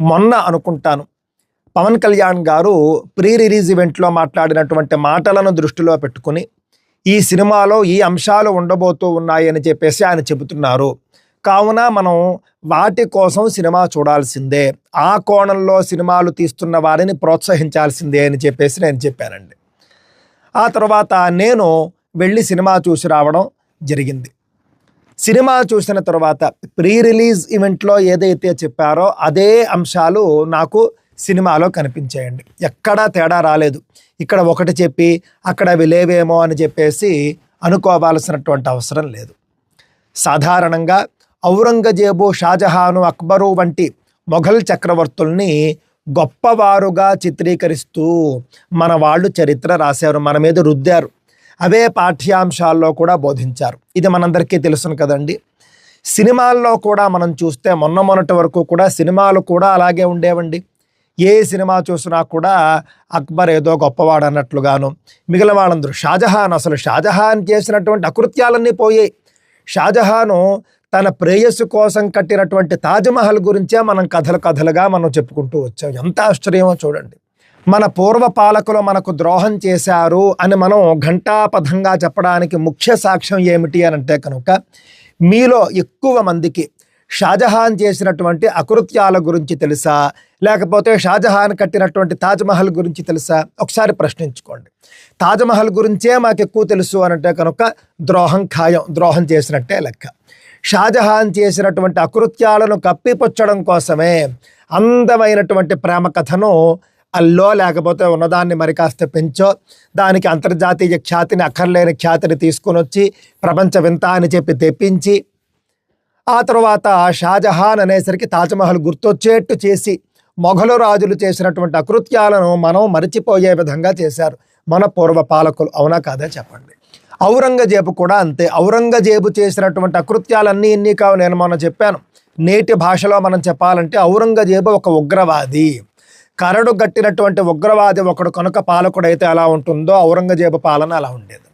మొన్న అనుకుంటాను. పవన్ కళ్యాణ్ గారు ప్రీ రిలీజ్ ఈవెంట్లో మాట్లాడినటువంటి మాటలను దృష్టిలో పెట్టుకుని ఈ సినిమాలో ఈ అంశాలు ఉండబోతూ ఉన్నాయని చెప్పేసి ఆయన చెబుతున్నారు. కావున మనం వాటి కోసం సినిమా చూడాల్సిందే ఆ కోణంలో సినిమాలు తీస్తున్న వారిని ప్రోత్సహించాల్సిందే అని చెప్పేసి నేను చెప్పానండి. ఆ తర్వాత నేను వెళ్ళి సినిమా చూసి రావడం జరిగింది. సినిమా చూసిన తర్వాత ప్రీ రిలీజ్ ఈవెంట్లో ఏదైతే చెప్పారో అదే అంశాలు నాకు సినిమాలో కనిపించాయండి. ఎక్కడా తేడా రాలేదు. ఇక్కడ ఒకటి చెప్పి అక్కడ అవి లేవేమో అని చెప్పేసి అనుకోవాల్సినటువంటి అవసరం లేదు. సాధారణంగా ఔరంగజేబు షాజహాను అక్బరు వంటి మొఘల్ చక్రవర్తుల్ని గొప్పవారుగా చిత్రీకరిస్తూ మన వాళ్ళు చరిత్ర రాశారు మన మీద రుద్దారు. అవే పాఠ్యాంశాల్లో కూడా బోధించారు. ఇది మనందరికీ తెలుసును కదండి. సినిమాల్లో కూడా మనం చూస్తే మొన్న మొన్నటి వరకు కూడా సినిమాలు కూడా అలాగే ఉండేవండి. ఏ సినిమా చూసినా కూడా అక్బర్ ఏదో గొప్పవాడు అన్నట్లుగాను మిగిలిన వాళ్ళందరూ షాజహాన్ అసలు షాజహాన్ చేసినటువంటి అకృత్యాలన్నీ పోయాయి. షాజహాను తన ప్రేయస్సు కోసం కట్టినటువంటి తాజ్మహల్ గురించే మనం కథలు కథలుగా మనం చెప్పుకుంటూ వచ్చాం. ఎంత ఆశ్చర్యమో చూడండి. మన పూర్వ పాలకులు మనకు ద్రోహం చేశారు అని మనం ఘంటాపథంగా చెప్పడానికి ముఖ్య సాక్ష్యం ఏమిటి అని అంటే కనుక మీలో ఎక్కువ మందికి షాజహాన్ చేసినటువంటి అకృత్యాల గురించి తెలుసా? లేకపోతే షాజహాన్ కట్టినటువంటి తాజ్మహల్ గురించి తెలుసా? ఒకసారి ప్రశ్నించుకోండి. తాజ్మహల్ గురించే మాకు ఎక్కువ తెలుసు అనంటే కనుక ద్రోహం ఖాయం ద్రోహం చేసినట్టే లెక్క. షాజహాన్ చేసినటువంటి అకృత్యాలను కప్పిపుచ్చడం కోసమే అందమైనటువంటి ప్రేమ కథను అల్లో లేకపోతే ఉన్నదాన్ని మరి కాస్త పెంచో దానికి అంతర్జాతీయ ఖ్యాతిని అక్కర్లేని ఖ్యాతిని తీసుకొని వచ్చి ప్రపంచ వింత అని చెప్పి తెప్పించి ఆ తర్వాత షాజహాన్ అనేసరికి తాజ్మహల్ గుర్తొచ్చేట్టు చేసి మొఘలు రాజులు చేసినటువంటి అకృత్యాలను మనం మరిచిపోయే విధంగా చేశారు. మన పూర్వ పాలకులు అవునా కాదా చెప్పండి? ఔరంగజేబు కూడా అంతే. ఔరంగజేబు చేసినటువంటి అకృత్యాలన్నీ ఇన్ని కావు నేను మొన్న చెప్పాను. నేటి భాషలో మనం చెప్పాలంటే ఔరంగజేబు ఒక ఉగ్రవాది. కరడు గట్టినటువంటి ఉగ్రవాది ఒకడు కనుక పాలకుడైతే ఎలా ఉంటుందో ఔరంగజేబు పాలన అలా ఉండేది.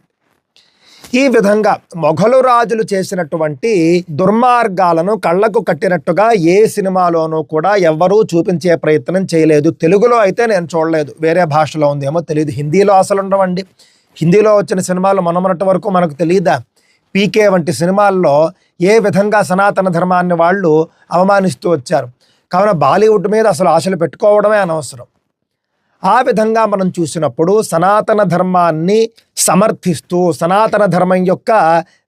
ఈ విధంగా మొఘలు రాజులు చేసినటువంటి దుర్మార్గాలను కళ్ళకు కట్టినట్టుగా ఏ సినిమాలోనూ కూడా ఎవ్వరూ చూపించే ప్రయత్నం చేయలేదు. తెలుగులో అయితే నేను చూడలేదు. వేరే భాషలో ఉందేమో తెలియదు హిందీలో అసలు ఉండవండి. హిందీలో వచ్చిన సినిమాలు మొన్నమొన్నటి వరకు మనకు తెలియదా పీకే వంటి సినిమాల్లో ఏ విధంగా సనాతన ధర్మాన్ని వాళ్ళు అవమానిస్తూ వచ్చారు? కావున బాలీవుడ్ మీద అసలు ఆశలు పెట్టుకోవడమే అనవసరం. ఆ విధంగా మనం చూసినప్పుడు సనాతన ధర్మాన్ని సమర్థిస్తూ సనాతన ధర్మం యొక్క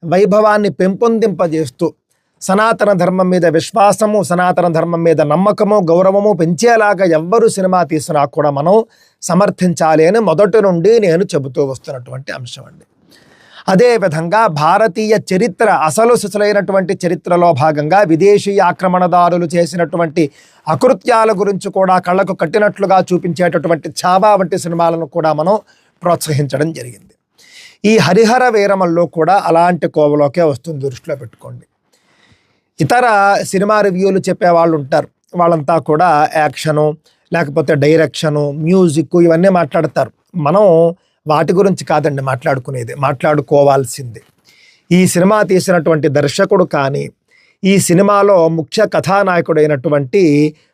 వైభవాన్ని పెంపొందింపజేస్తూ సనాతన ధర్మం మీద విశ్వాసము సనాతన ధర్మం మీద నమ్మకము గౌరవము పెంచేలాగా ఎవ్వరు సినిమా తీసినా కూడా మనం సమర్థించాలి అని మొదటి నుండి నేను చెబుతూ వస్తున్నటువంటి అంశం అండి. అదేవిధంగా భారతీయ చరిత్ర అసలు సిసలైనటువంటి చరిత్రలో భాగంగా విదేశీ ఆక్రమణదారులు చేసినటువంటి అకృత్యాల గురించి కూడా కళ్ళకు కట్టినట్లుగా చూపించేటటువంటి ఛావా వంటి సినిమాలను కూడా మనం ప్రోత్సహించడం జరిగింది. ఈ హరిహర వీరమల్లో కూడా అలాంటి కోవలోకే వస్తుంది దృష్టిలో పెట్టుకోండి. ఇతర సినిమా రివ్యూలు చెప్పే వాళ్ళు ఉంటారు. వాళ్ళంతా కూడా యాక్షను లేకపోతే డైరెక్షను మ్యూజిక్ ఇవన్నీ మాట్లాడతారు. మనం వాటి గురించి కాదండి మాట్లాడుకునేది మాట్లాడుకోవాల్సింది. ఈ సినిమా తీసినటువంటి దర్శకుడు కానీ ఈ సినిమాలో ముఖ్య కథానాయకుడైనటువంటి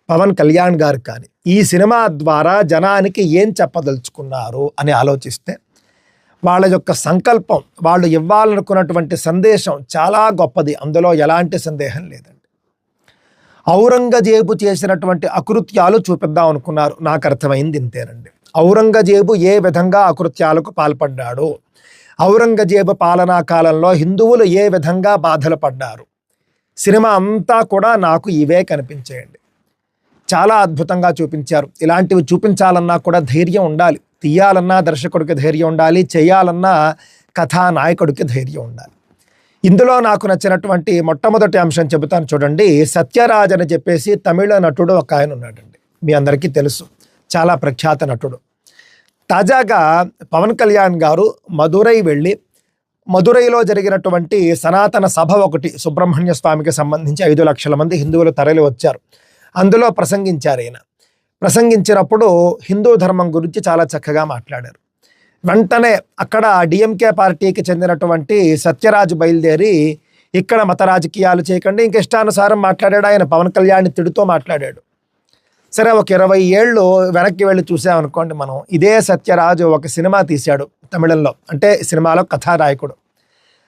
పవన్ కళ్యాణ్ గారు కానీ ఈ సినిమా ద్వారా జనానికి ఏం చెప్పదలుచుకున్నారు అని ఆలోచిస్తే వాళ్ళ యొక్క సంకల్పం వాళ్ళు ఇవ్వాలనుకున్నటువంటి సందేశం చాలా గొప్పది. అందులో ఎలాంటి సందేహం లేదండి. ఔరంగజేబు చేసినటువంటి అకృత్యాలు చూపిద్దాం అనుకున్నారు. నాకు అర్థమైంది ఇంతేనండి. ఔరంగజేబు ఏ విధంగా అకృత్యాలకు పాల్పడ్డాడు? ఔరంగజేబు పాలనా కాలంలో హిందువులు ఏ విధంగా బాధలు పడ్డారు? సినిమా అంతా కూడా నాకు ఇవే కనిపించేయండి. చాలా అద్భుతంగా చూపించారు. ఇలాంటివి చూపించాలన్నా కూడా ధైర్యం ఉండాలి. తీయాలన్నా దర్శకుడికి ధైర్యం ఉండాలి. చేయాలన్నా కథానాయకుడికి ధైర్యం ఉండాలి. ఇందులో నాకు నచ్చినటువంటి మొట్టమొదటి అంశం చెబుతాను చూడండి. సత్యరాజ్ అని చెప్పేసి తమిళ నటుడు ఒక ఆయన ఉన్నాడండి. మీ అందరికీ తెలుసు. చాలా ప్రఖ్యాత నటుడు. తాజాగా పవన్ కళ్యాణ్ గారు మధురై వెళ్ళి మధురైలో జరిగినటువంటి సనాతన సభ ఒకటి సుబ్రహ్మణ్య స్వామికి సంబంధించి ఐదు లక్షల మంది హిందువులు తరలి వచ్చారు. అందులో ప్రసంగించారు ఈయన. ప్రసంగించినప్పుడు హిందూ ధర్మం గురించి చాలా చక్కగా మాట్లాడారు. వెంటనే అక్కడ డిఎంకే పార్టీకి చెందినటువంటి సత్యరాజు బయలుదేరి ఇక్కడ మత రాజకీయాలు చేయకండి ఇంక ఇష్టానుసారం మాట్లాడాడు ఆయన పవన్ కళ్యాణ్ తిడుతో మాట్లాడాడు. సరే ఒక ఇరవై ఏళ్ళు వెనక్కి వెళ్ళి చూసామనుకోండి మనం. ఇదే సత్యరాజు ఒక సినిమా తీశాడు తమిళంలో. అంటే సినిమాలో కథానాయకుడు.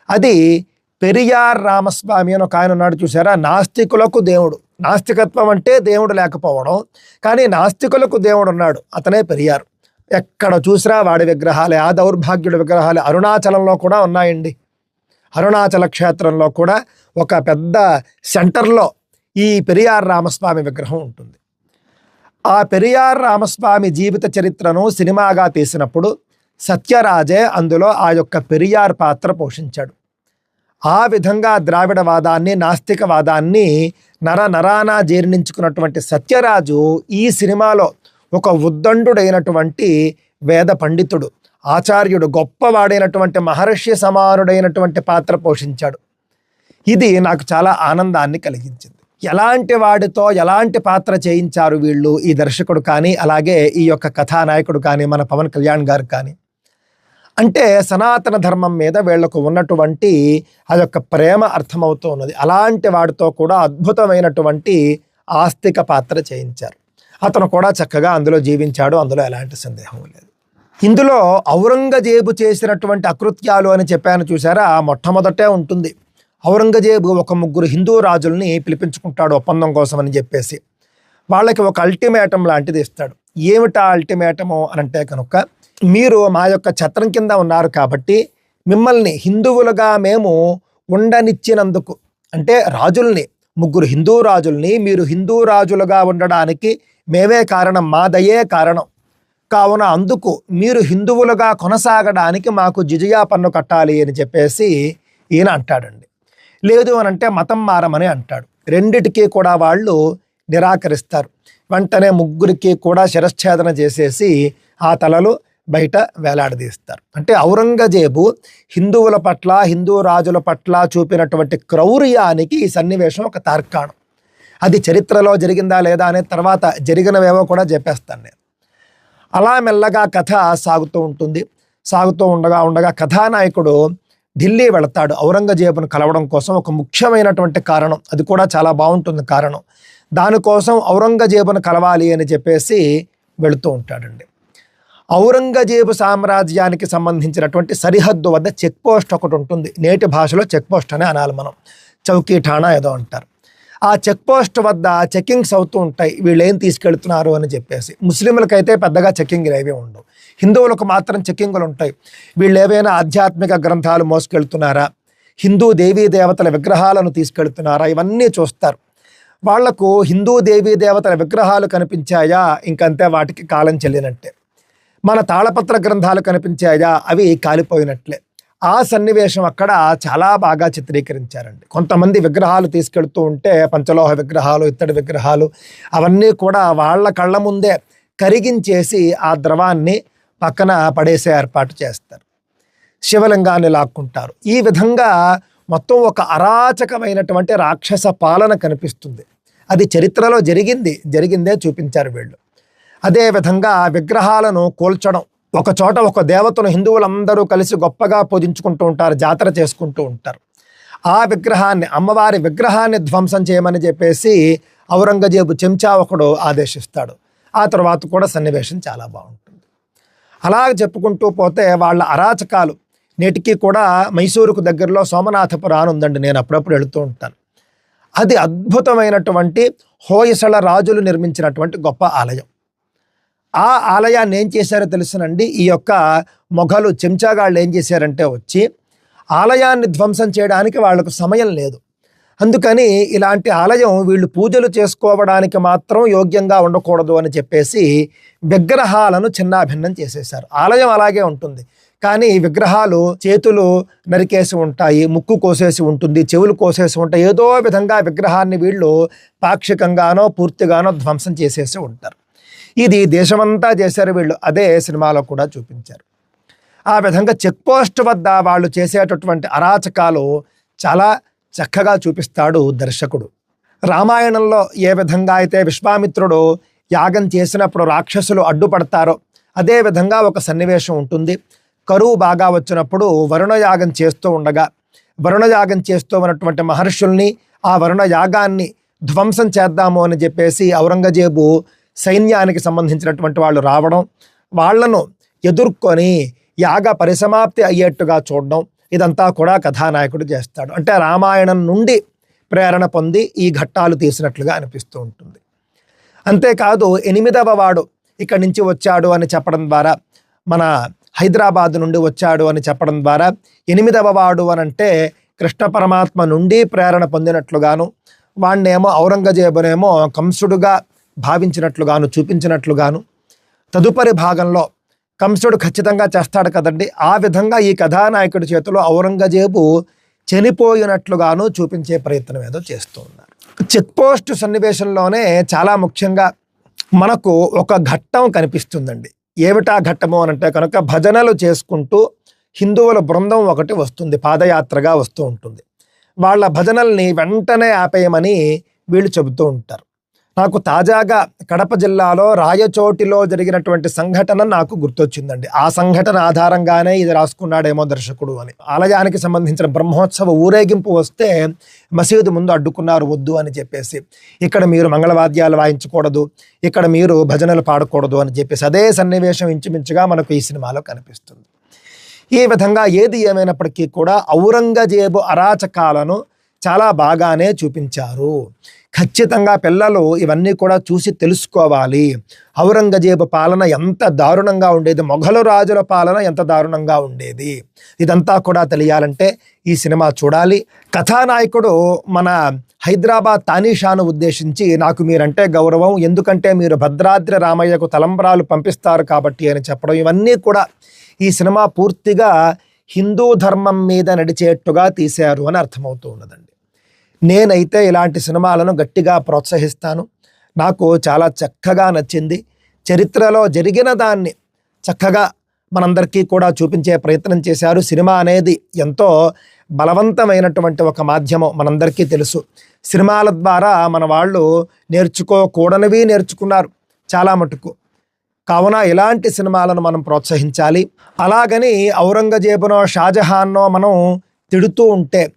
అది పెరియార్ రామస్వామి అని ఒక ఆయన ఉన్నాడు చూసారా నాస్తికులకు దేవుడు. నాస్తికత్వం అంటే దేవుడు లేకపోవడం. కానీ నాస్తికులకు దేవుడు ఉన్నాడు. అతనే పెరియారు. ఎక్కడ చూసినా వాడి విగ్రహాలే ఆ దౌర్భాగ్యుడి విగ్రహాలే అరుణాచలంలో కూడా ఉన్నాయండి. అరుణాచల క్షేత్రంలో కూడా ఒక పెద్ద సెంటర్లో ఈ పెరియార్ రామస్వామి విగ్రహం ఉంటుంది. ఆ పెరియార్ రామస్వామి జీవిత చరిత్రను సినిమాగా తీసినప్పుడు సత్యరాజే అందులో ఆ యొక్క పెరియార్ పాత్ర పోషించాడు. ఆ విధంగా ద్రావిడవాదాన్ని నాస్తికవాదాన్ని నర నరాన జీర్ణించుకున్నటువంటి సత్యరాజు ఈ సినిమాలో ఒక ఉద్దండుడైనటువంటి వేద పండితుడు ఆచార్యుడు గొప్పవాడైనటువంటి మహర్షి సమానుడైనటువంటి పాత్ర పోషించాడు. ఇది నాకు చాలా ఆనందాన్ని కలిగించింది. ఎలాంటి వాడితో ఎలాంటి పాత్ర చేయించారు వీళ్ళు ఈ దర్శకుడు కానీ అలాగే ఈ యొక్క కథానాయకుడు కానీ మన పవన్ కళ్యాణ్ గారు కానీ? అంటే సనాతన ధర్మం మీద వీళ్ళకు ఉన్నటువంటి ఆ యొక్క ప్రేమ అర్థమవుతూ ఉన్నది. అలాంటి వాడితో కూడా అద్భుతమైనటువంటి ఆస్తిక పాత్ర చేయించారు. అతను కూడా చక్కగా అందులో జీవించాడు అందులో ఎలాంటి సందేహం లేదు. ఇందులో ఔరంగజేబు చేసినటువంటి అకృత్యాలు అని చెప్పాను చూసారా మొట్టమొదటే ఉంటుంది. ఔరంగజేబు ఒక ముగ్గురు హిందూ రాజుల్ని పిలిపించుకుంటాడు ఒప్పందం కోసం అని చెప్పేసి. వాళ్ళకి ఒక అల్టిమేటం లాంటిది ఇస్తాడు. ఏమిటా అల్టిమేటము అని అంటే కనుక మీరు మా యొక్క ఛత్రం కింద ఉన్నారు కాబట్టి మిమ్మల్ని హిందువులుగా మేము ఉండనిచ్చినందుకు అంటే రాజుల్ని ముగ్గురు హిందూ రాజుల్ని మీరు హిందూ రాజులుగా ఉండడానికి మేమే కారణం మా దయే కారణం. కావున అందుకు మీరు హిందువులుగా కొనసాగడానికి మాకు జిజియా పన్ను కట్టాలి అని చెప్పేసి ఈయన అంటాడండి. లేదు అని అంటే మతం మారమని అంటాడు. రెండిటికి కూడా వాళ్ళు నిరాకరిస్తారు. వెంటనే ముగ్గురికి కూడా శిరశ్ఛేదన చేసేసి ఆ తలలు బయట వేలాడదీస్తారు. అంటే ఔరంగజేబు హిందువుల పట్ల హిందూ రాజుల పట్ల చూపినటువంటి క్రౌర్యానికి ఈ సన్నివేశం ఒక తార్కాణం. అది చరిత్రలో జరిగిందా లేదా అనే తర్వాత జరిగినవేవో కూడా చెప్పేస్తాను నేను. అలా మెల్లగా కథ సాగుతూ ఉంటుంది. సాగుతూ ఉండగా ఉండగా కథానాయకుడు ఢిల్లీ వెళతాడు. ఔరంగజేబును కలవడం కోసం ఒక ముఖ్యమైనటువంటి కారణం. అది కూడా చాలా బాగుంటుంది కారణం. దానికోసం ఔరంగజేబును కలవాలి అని చెప్పేసి వెళుతూ ఉంటాడండి. ఔరంగజేబు సామ్రాజ్యానికి సంబంధించినటువంటి సరిహద్దు వద్ద చెక్ పోస్ట్ ఒకటి ఉంటుంది. నేటి భాషలో చెక్ పోస్ట్ అని అనాలి మనం. చౌకీ ఠాణా ఏదో అంటారు. ఆ చెక్ పోస్ట్ వద్ద చెకింగ్స్ అవుతూ ఉంటాయి. వీళ్ళు ఏం తీసుకెళ్తున్నారు అని చెప్పేసి. ముస్లింలకైతే పెద్దగా చెకింగ్లు ఏవీ ఉండవు. హిందువులకు మాత్రం చెక్కింగులు ఉంటాయి. వీళ్ళు ఏవైనా ఆధ్యాత్మిక గ్రంథాలు మోసుకెళ్తున్నారా? హిందూ దేవీ దేవతల విగ్రహాలను తీసుకెళ్తున్నారా? ఇవన్నీ చూస్తారు. వాళ్ళకు హిందూ దేవీ దేవతల విగ్రహాలు కనిపించాయా? ఇంకంతే వాటికి కాలం చెల్లినట్టే. మన తాళపత్ర గ్రంథాలు కనిపించాయా? అవి కాలిపోయినట్లే. ఆ సన్నివేశం అక్కడ చాలా బాగా చిత్రీకరించారండి. కొంతమంది విగ్రహాలు తీసుకెళ్తూ ఉంటే పంచలోహ విగ్రహాలు ఇత్తడి విగ్రహాలు అవన్నీ కూడా వాళ్ళ కళ్ళ ముందే కరిగించేసి ఆ ద్రవాన్ని పక్కన పడేసే ఏర్పాటు చేస్తారు. శివలింగాన్ని లాక్కుంటారు. ఈ విధంగా మొత్తం ఒక అరాచకమైనటువంటి రాక్షస పాలన కనిపిస్తుంది. అది చరిత్రలో జరిగింది. జరిగిందే చూపించారు వీళ్ళు. అదేవిధంగా విగ్రహాలను కూల్చడం ఒక చోట ఒక దేవతను హిందువులందరూ కలిసి గొప్పగా పూజించుకుంటూ ఉంటారు జాతర చేసుకుంటూ ఉంటారు. ఆ విగ్రహాన్ని అమ్మవారి విగ్రహాన్ని ధ్వంసం చేయమని చెప్పేసి ఔరంగజేబు చెంచా ఒకడు ఆదేశిస్తాడు. ఆ తర్వాత కూడా సన్నివేశం చాలా బాగుంటుంది. అలా చెప్పుకుంటూ పోతే వాళ్ళ అరాచకాలు నేటికి కూడా మైసూరుకు దగ్గరలో సోమనాథపురాన్ని ఉందండి. నేను అప్పుడప్పుడు వెళుతూ ఉంటాను. అది అద్భుతమైనటువంటి హోయసళ రాజులు నిర్మించినటువంటి గొప్ప ఆలయం. ఆ ఆలయాన్ని ఏం చేశారో తెలుసునండి. ఈ యొక్క మొఘలు చెంచాగాళ్ళు ఏం చేశారంటే వచ్చి ఆలయాన్ని ధ్వంసం చేయడానికి వాళ్ళకు సమయం లేదు. అందుకని ఇలాంటి ఆలయం వీళ్ళు పూజలు చేసుకోవడానికి మాత్రం యోగ్యంగా ఉండకూడదు అని చెప్పేసి విగ్రహాలను చిన్నాభిన్నం చేసేశారు. ఆలయం అలాగే ఉంటుంది. కానీ విగ్రహాలు చేతులు నరికేసి ఉంటాయి ముక్కు కోసేసి ఉంటుంది చెవులు కోసేసి ఉంటాయి. ఏదో విధంగా విగ్రహాన్ని వీళ్ళు పాక్షికంగానో పూర్తిగానో ధ్వంసం చేసేసి ఉంటారు. ఇది దేశమంతా చేశారు వీళ్ళు. అదే సినిమాలో కూడా చూపించారు. ఆ విధంగా చెక్ పోస్ట్ వద్ద వాళ్ళు చేసేటటువంటి అరాచకాలు చాలా చక్కగా చూపిస్తాడు దర్శకుడు. రామాయణంలో ఏ విధంగా అయితే విశ్వామిత్రుడు యాగం చేసినప్పుడు రాక్షసులు అడ్డుపడతారో అదే విధంగా ఒక సన్నివేశం ఉంటుంది. కరువు బాగా వచ్చినప్పుడు వరుణయాగం చేస్తూ ఉండగా వరుణయాగం చేస్తూ ఉన్నటువంటి మహర్షుల్ని ఆ వరుణ యాగాన్ని ధ్వంసం చేద్దాము అని చెప్పేసి ఔరంగజేబు సైన్యానికి సంబంధించినటువంటి వాళ్ళు రావడం వాళ్ళను ఎదుర్కొని యాగ పరిసమాప్తి అయ్యేట్టుగా చూడడం ఇదంతా కూడా కథానాయకుడు చేస్తాడు. అంటే రామాయణం నుండి ప్రేరణ పొంది ఈ ఘట్టాలు తీసినట్లుగా అనిపిస్తూ ఉంటుంది. అంతేకాదు ఎనిమిదవ వాడు ఇక్కడి నుంచి వచ్చాడు అని చెప్పడం ద్వారా మన హైదరాబాద్ నుండి వచ్చాడు అని చెప్పడం ద్వారా ఎనిమిదవ వాడు అని అంటే కృష్ణ పరమాత్మ నుండి ప్రేరణ పొందినట్లుగాను వాణ్ణేమో ఔరంగజేబునేమో కంసుడుగా భావించినట్లుగాను చూపించినట్లుగాను తదుపరి భాగంలో కంసుడు ఖచ్చితంగా చేస్తాడు కదండి. ఆ విధంగా ఈ కథానాయకుడి చేతిలో ఔరంగజేబు చనిపోయినట్లుగాను చూపించే ప్రయత్నం ఏదో చేస్తూ ఉన్నారు. చెక్ పోస్ట్ సన్నివేశంలోనే చాలా ముఖ్యంగా మనకు ఒక ఘట్టం కనిపిస్తుందండి. ఏమిటా ఘట్టము అని అంటే కనుక భజనలు చేసుకుంటూ హిందువుల బృందం ఒకటి వస్తుంది పాదయాత్రగా వస్తూ ఉంటుంది. వాళ్ళ భజనల్ని వెంటనే ఆపేయమని వీళ్ళు చెబుతూ ఉంటారు. నాకు తాజాగా కడప జిల్లాలో రాయచోటిలో జరిగినటువంటి సంఘటన నాకు గుర్తొచ్చిందండి. ఆ సంఘటన ఆధారంగానే ఇది రాసుకున్నాడేమో దర్శకుడు అని. ఆలయానికి సంబంధించిన బ్రహ్మోత్సవ ఊరేగింపు వస్తే మసీదు ముందు అడ్డుకున్నారు వద్దు అని చెప్పేసి. ఇక్కడ మీరు మంగళవాద్యాలు వాయించకూడదు ఇక్కడ మీరు భజనలు పాడకూడదు అని చెప్పేసి అదే సన్నివేశం ఇంచుమించుగా మనకు ఈ సినిమాలో కనిపిస్తుంది. ఈ విధంగా ఏది ఏమైనప్పటికీ కూడా ఔరంగజేబు అరాచకాలను చాలా బాగానే చూపించారు. ఖచ్చితంగా పిల్లలు ఇవన్నీ కూడా చూసి తెలుసుకోవాలి. ఔరంగజేబు పాలన ఎంత దారుణంగా ఉండేది మొఘలు రాజుల పాలన ఎంత దారుణంగా ఉండేది? ఇదంతా కూడా తెలియాలంటే ఈ సినిమా చూడాలి. కథానాయకుడు మన హైదరాబాద్ తానీషాను ఉద్దేశించి నాకు మీరంటే గౌరవం ఎందుకంటే మీరు భద్రాద్రి రామయ్యకు తలంబ్రాలు పంపిస్తారు కాబట్టి అని చెప్పడం ఇవన్నీ కూడా ఈ సినిమా పూర్తిగా హిందూ ధర్మం మీద నడిచేట్టుగా తీశారు అని అర్థమవుతూ ఉన్నదండి. నేనైతే ఇలాంటి సినిమాలను గట్టిగా ప్రోత్సహిస్తాను. నాకు చాలా చక్కగా నచ్చింది. చరిత్రలో జరిగిన దాన్ని చక్కగా మనందరికీ కూడా చూపించే ప్రయత్నం చేశారు. సినిమా అనేది ఎంతో బలవంతమైనటువంటి ఒక మాధ్యమం మనందరికీ తెలుసు. సినిమాల ద్వారా మన వాళ్ళు నేర్చుకోకూడనివి నేర్చుకున్నారు చాలా మటుకు. కావున ఇలాంటి సినిమాలను మనం ప్రోత్సహించాలి. అలాగని ఔరంగజేబునో షాజహాన్నో మనం తిడుతూ ఉంటే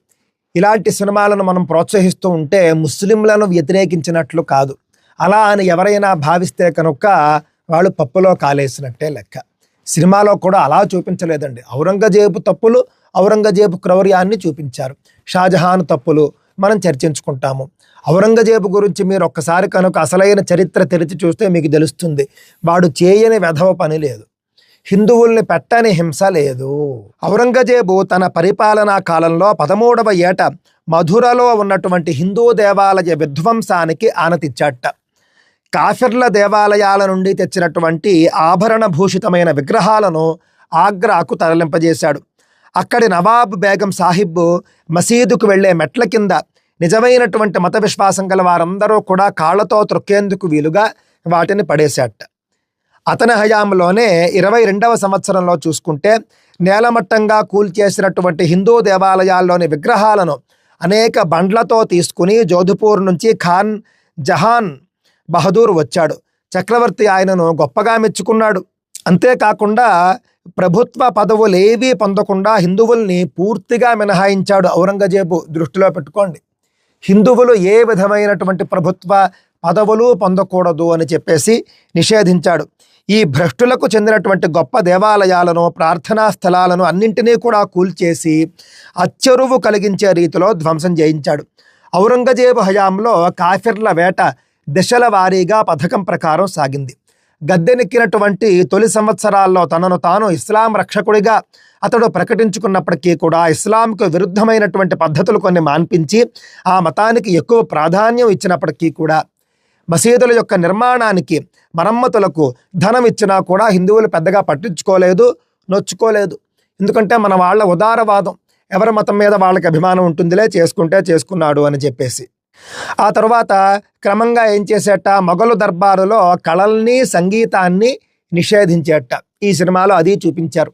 ఇలాంటి సినిమాలను మనం ప్రోత్సహిస్తూ ఉంటే ముస్లింలను వ్యతిరేకించినట్లు కాదు. అలా అని ఎవరైనా భావిస్తే కనుక వాళ్ళు పప్పులో కాలేసినట్టే లెక్క. సినిమాలో కూడా అలా చూపించలేదండి. ఔరంగజేబు తప్పులు ఔరంగజేబు క్రౌర్యాన్ని చూపించారు. షాజహాన్ తప్పులు మనం చర్చించుకుంటాము. ఔరంగజేబు గురించి మీరు ఒక్కసారి కనుక అసలైన చరిత్ర తెరిచి చూస్తే మీకు తెలుస్తుంది. వాడు చేయని వెధవ పని లేదు. హిందువుల్ని పెట్టని హింస లేదు. ఔరంగజేబు తన పరిపాలనా కాలంలో పదమూడవ ఏట మధురలో ఉన్నటువంటి హిందూ దేవాలయ విధ్వంసానికి ఆనతిచ్చాట. కాఫిర్ల దేవాలయాల నుండి తెచ్చినటువంటి ఆభరణ భూషితమైన విగ్రహాలను ఆగ్రాకు తరలింపజేశాడు. అక్కడి నవాబ్ బేగం సాహిబ్ మసీదుకు వెళ్ళే మెట్ల కింద నిజమైనటువంటి మత విశ్వాసం గల వారందరూ కూడా కాళ్ళతో త్రొక్కేందుకు వీలుగా వాటిని పడేశాట. అతని హయాంలోనే ఇరవై రెండవ సంవత్సరంలో చూసుకుంటే నేలమట్టంగా కూల్చేసినటువంటి హిందూ దేవాలయాల్లోని విగ్రహాలను అనేక బండ్లతో తీసుకుని జోధపూర్ నుంచి ఖాన్ జహాన్ బహదూర్ వచ్చాడు. చక్రవర్తి ఆయనను గొప్పగా మెచ్చుకున్నాడు. అంతేకాకుండా ప్రభుత్వ పదవులేవీ పొందకుండా హిందువుల్ని పూర్తిగా మినహాయించాడు ఔరంగజేబు దృష్టిలో పెట్టుకోండి. హిందువులు ఏ విధమైనటువంటి ప్రభుత్వ పదవులు పొందకూడదు అని చెప్పేసి నిషేధించాడు. ఈ భ్రష్టులకు చెందినటువంటి గొప్ప దేవాలయాలను ప్రార్థనా స్థలాలను అన్నింటినీ కూడా కూల్చేసి అచ్చరువు కలిగించే రీతిలో ధ్వంసం చేయించాడు. ఔరంగజేబు హయాంలో కాఫిర్ల వేట దశల వారీగా పథకం ప్రకారం సాగింది. గద్దెనెక్కినటువంటి తొలి సంవత్సరాల్లో తనను తాను ఇస్లాం రక్షకుడిగా అతడు ప్రకటించుకున్నప్పటికీ కూడా ఇస్లాంకు విరుద్ధమైనటువంటి పద్ధతులు కొన్ని మాన్పించి ఆ మతానికి ఎక్కువ ప్రాధాన్యం ఇచ్చినప్పటికీ కూడా మసీదుల యొక్క నిర్మాణానికి మరమ్మతులకు ధనం ఇచ్చినా కూడా హిందువులు పెద్దగా పట్టించుకోలేదు నొచ్చుకోలేదు. ఎందుకంటే మన వాళ్ళ ఉదారవాదం ఎవరి మతం మీద వాళ్ళకి అభిమానం ఉంటుందిలే చేసుకుంటే చేసుకున్నాడు అని చెప్పేసి. ఆ తర్వాత క్రమంగా ఏం చేసేట? మొఘలు దర్బారులో కళల్ని సంగీతాన్ని నిషేధించేట. ఈ సినిమాలో అది చూపించారు.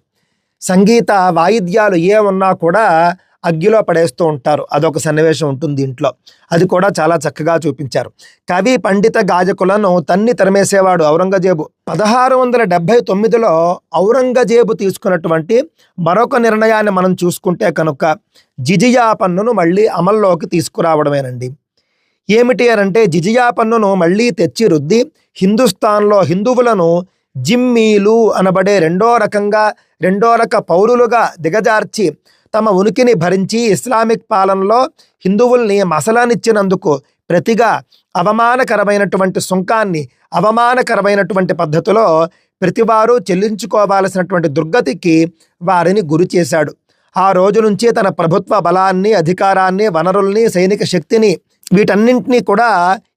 సంగీత వాయిద్యాలు ఏమున్నా కూడా అగ్గిలో పడేస్తూ ఉంటారు. అదొక సన్నివేశం ఉంటుంది ఇంట్లో. అది కూడా చాలా చక్కగా చూపించారు. కవి పండిత గాయకులను తన్ని తరిమేసేవాడు ఔరంగజేబు. పదహారు వందల డెబ్భై తొమ్మిదిలో ఔరంగజేబు తీసుకున్నటువంటి మరొక నిర్ణయాన్ని మనం చూసుకుంటే కనుక జిజియా పన్నును మళ్ళీ అమల్లోకి తీసుకురావడమేనండి. ఏమిటి అని అంటే జిజియా పన్నును మళ్ళీ తెచ్చి రుద్ది హిందుస్థాన్లో హిందువులను జిమ్మీలు అనబడే రెండో రకంగా రెండో రక పౌరులుగా దిగజార్చి తమ ఉనికిని భరించి ఇస్లామిక్ పాలనలో హిందువుల్ని మసలానిచ్చినందుకు ప్రతిగా అవమానకరమైనటువంటి సుంకాన్ని అవమానకరమైనటువంటి పద్ధతిలో ప్రతివారు చెల్లించుకోవాల్సినటువంటి దుర్గతికి వారిని గురి చేశాడు. ఆ రోజు నుంచి తన ప్రభుత్వ బలాన్ని అధికారాన్ని వనరుల్ని సైనిక శక్తిని వీటన్నింటినీ కూడా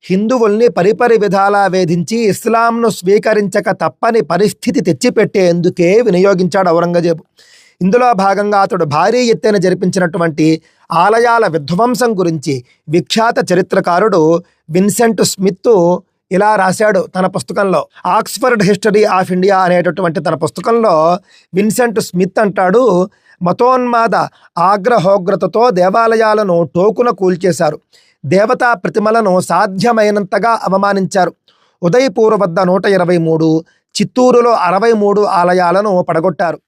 హిందువుల్ని పరిపరి విధాలా వేధించి ఇస్లాంను స్వీకరించక తప్పని పరిస్థితి తెచ్చిపెట్టేందుకే వినియోగించాడు ఔరంగజేబు. ఇందులో భాగంగా అతడు భారీ ఎత్తున జరిపించినటువంటి ఆలయాల విధ్వంసం గురించి విఖ్యాత చరిత్రకారుడు విన్సెంట్ స్మిత్ ఇలా రాశాడు తన పుస్తకంలో. ఆక్స్ఫర్డ్ హిస్టరీ ఆఫ్ ఇండియా అనేటటువంటి తన పుస్తకంలో విన్సెంట్ స్మిత్ అంటాడు మతోన్మాద ఆగ్రహోగ్రతతో దేవాలయాలను టోకున కూల్చేశారు. దేవతా ప్రతిమలను సాధ్యమైనంతగా అవమానించారు. ఉదయపూర్ వద్ద నూట ఇరవై మూడు చిత్తూరులో అరవై మూడు ఆలయాలను పడగొట్టారు.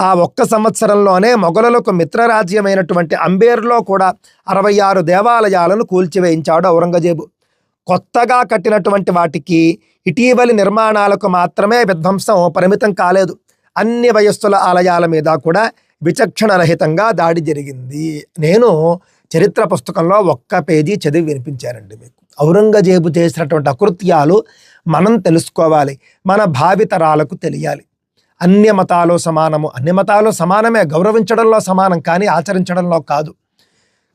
ఆ ఒక్క సంవత్సరంలోనే మొఘలులకు మిత్రరాజ్యమైనటువంటి అంబేర్లో కూడా అరవై ఆరు దేవాలయాలను కూల్చివేయించాడు ఔరంగజేబు. కొత్తగా కట్టినటువంటి వాటికి ఇటీవలి నిర్మాణాలకు మాత్రమే విధ్వంసం పరిమితం కాలేదు. అన్ని వయస్సుల ఆలయాల మీద కూడా విచక్షణ రహితంగా దాడి జరిగింది. నేను చరిత్ర పుస్తకంలో ఒక్క పేజీ చదివి వినిపించానండి మీకు. ఔరంగజేబు చేసినటువంటి అకృత్యాలు మనం తెలుసుకోవాలి. మన భావితరాలకు తెలియాలి. అన్య మతాలు సమానము. అన్ని మతాలు సమానమే గౌరవించడంలో సమానం కానీ ఆచరించడంలో కాదు.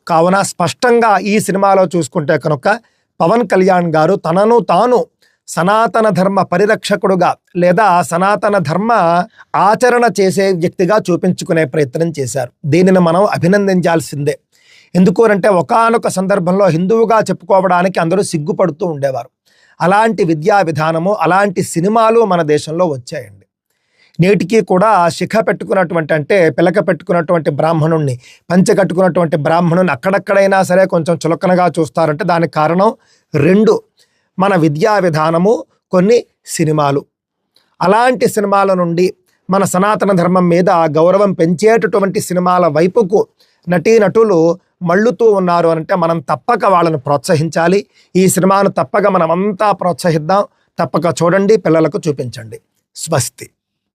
కావున స్పష్టంగా ఈ సినిమాలో చూసుకుంటే కనుక పవన్ కళ్యాణ్ గారు తనను తాను సనాతన ధర్మ పరిరక్షకుడుగా లేదా సనాతన ధర్మ ఆచరణ చేసే వ్యక్తిగా చూపించుకునే ప్రయత్నం చేశారు. దీనిని మనం అభినందించాల్సిందే. ఎందుకు అంటే ఒకానొక సందర్భంలో హిందువుగా చెప్పుకోవడానికి అందరూ సిగ్గుపడుతూ ఉండేవారు. అలాంటి విద్యా విధానము అలాంటి సినిమాలు మన దేశంలో వచ్చాయండి. నేటికి కూడా శిఖ పెట్టుకున్నటువంటి అంటే పిలక పెట్టుకున్నటువంటి బ్రాహ్మణుణ్ణి పంచె కట్టుకున్నటువంటి బ్రాహ్మణుని అక్కడక్కడైనా సరే కొంచెం చులకనగా చూస్తారంటే దానికి కారణం రెండు మన విద్యా విధానము కొన్ని సినిమాలు. అలాంటి సినిమాల నుండి మన సనాతన ధర్మం మీద గౌరవం పెంచేటటువంటి సినిమాల వైపుకు నటీనటులు మళ్ళుతూ ఉన్నారు అంటే మనం తప్పక వాళ్ళని ప్రోత్సహించాలి. ఈ సినిమాను తప్పక మనమంతా ప్రోత్సహిద్దాం. తప్పక చూడండి పిల్లలకు చూపించండి. స్వస్తి.